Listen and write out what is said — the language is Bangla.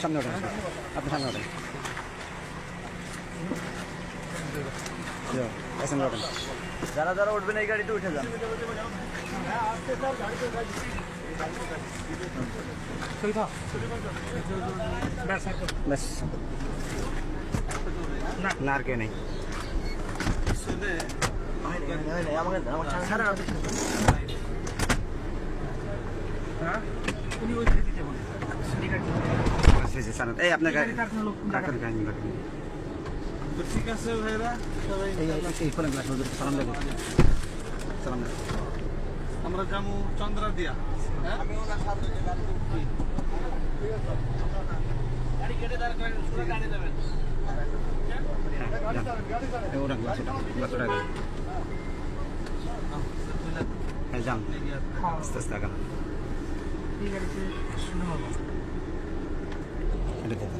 সামনে ওঠেন আপনি সামনে ওঠেন সামনে ওঠেন যারা যারা উঠবেন এই গাড়িতে উঠে যান। ব্যাস। না আর কে নেই। এই আপনার ঠিক আছে ভাইরা সালাম লাগবে সালাম লাগবে আমরা যাব চন্দ্রা দিয়া ওরা গ্লাস ওটা হ্যাঁ। যান আস্তে আস্তে আগান। এটা।